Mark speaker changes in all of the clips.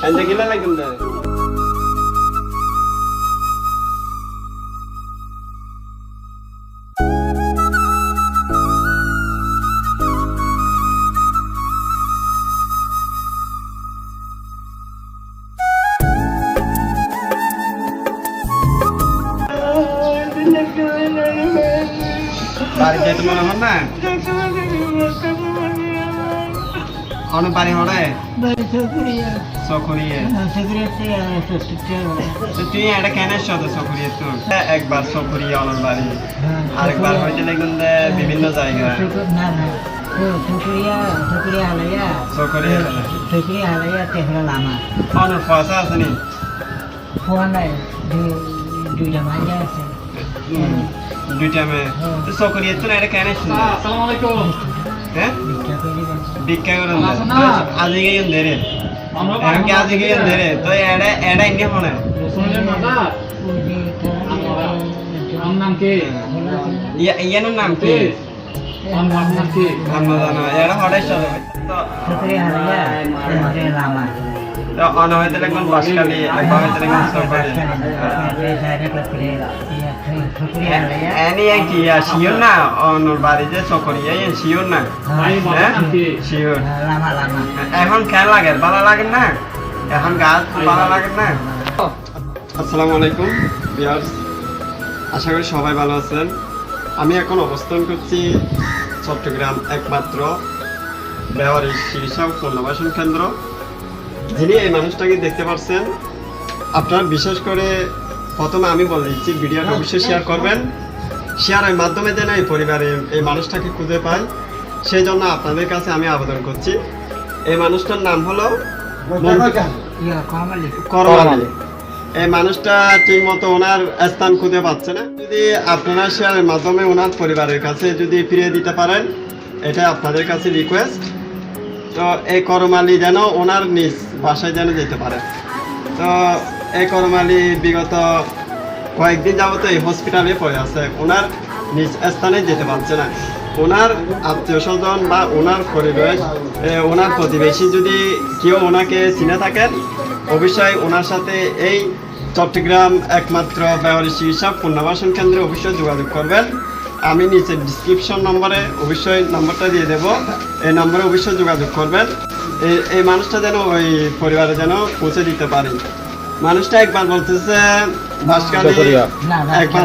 Speaker 1: Anda gila lagi enggak? বাড়ি যেতে মনে হন না অন বাড়ি হরে সখরিয়ে তুই এটা কেন সাথে সখরিয়ে তো একবার সখরিয়ে অনর বাড়ি আরেকবার হইতে লাগুন বিভিন্ন জায়গায়। অনর পয়সা আছে নি? দুইটা মেয়ে। তো সখরিয়ে তো এটা কেন শুনে হ্যাঁ ভিক্ষা করে আজকে গিয়ে দেরে এখন কি আজকে গিয়ে দেরে তো এটা এটা ইন্ডিয়া ফোনে ইয়ানোর নাম কি আমরা জানো এটা হঠাৎ তো শিওর না? অনর বাড়ি যে শিওর না? হ্যাঁ? এখন লাগে ভালো লাগে না? এখন গাছ ভালো লাগে না? আসসালামু আলাইকুম আশা করি সবাই ভালো আছেন। আমি এখন অবস্থান করছি চট্টগ্রাম একমাত্র ব্যবহারিক ও পুনর্বাসন কেন্দ্র। যিনি এই মানুষটাকে দেখতে পাচ্ছেন আপনার বিশেষ করে প্রথমে আমি বলে দিচ্ছি ভিডিওটা অবশ্যই শেয়ার করবেন। শেয়ারের মাধ্যমে যেন এই পরিবারে এই মানুষটাকে খুঁজে পাই, সেই জন্য আপনাদের কাছে আমি আবেদন করছি। এই মানুষটার নাম হলো করমালি। এই মানুষটা ঠিক মতো ওনার স্থান খুঁজে পাচ্ছে না। যদি আপনারা শেয়ারের মাধ্যমে ওনার পরিবারের কাছে যদি ফিরিয়ে দিতে পারেন, এটা আপনাদের কাছে রিকোয়েস্ট তো এই করমালি যেন ওনার নিজ বাসায় যেন যেতে পারে। তো এই করমালি বিগত কয়েকদিন যাবত এই হসপিটালে পড়ে আছে। ওনার নিজ স্থানে যেতে পারছে না। ওনার আত্মীয় স্বজন বা ওনার পরিবেশ ওনার প্রতিবেশী যদি কেউ ওনাকে চিনে থাকেন, অবশ্যই ওনার সাথে এই চট্টগ্রাম একমাত্র ব্যবহারিক চিকিৎসা পুনর্বাসন কেন্দ্রে অবশ্যই যোগাযোগ করবেন। আমি নিচে ডিসক্রিপশন নম্বরে অবশ্যই নম্বরটা দিয়ে দেব। এই নম্বরে অবশ্যই যোগাযোগ করবেন। এই এই মানুষটা যেন ওই পরিবারে যেন পৌঁছে দিতে পারি। মানুষটা একবার বলতেছে বাসকালী একবার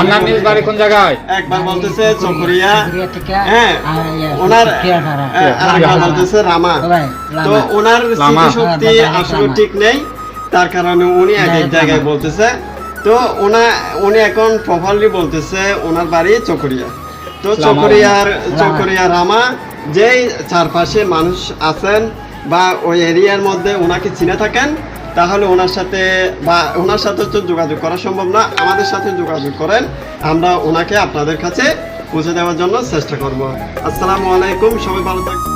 Speaker 2: আপনার নিজ বাড়ি কোন জায়গায়?
Speaker 1: একবার বলতেছে চকরিয়া। হ্যাঁ ওনার আর একবার বলতেছে রামা। তো ওনার স্মৃতিশক্তি আসলে ঠিক নেই। তার কারণে উনি এক এক জায়গায় বলতেছে। তো ওনা উনি এখন প্রপারলি বলতেছে ওনার বাড়ি চকরিয়া। তো। চকরিয়ার চকরিয়া রামা যেই চারপাশে মানুষ আছেন বা ওই এরিয়ার মধ্যে ওনাকে চিনে থাকেন, তাহলে ওনার সাথে বা ওনার সাথে তো যোগাযোগ করা সম্ভব না, আমাদের সাথে যোগাযোগ করেন, আমরা ওনাকে আপনাদের কাছে পৌঁছে দেওয়ার জন্য চেষ্টা করব। আসসালামু আলাইকুম, সবাই ভালো থাকবেন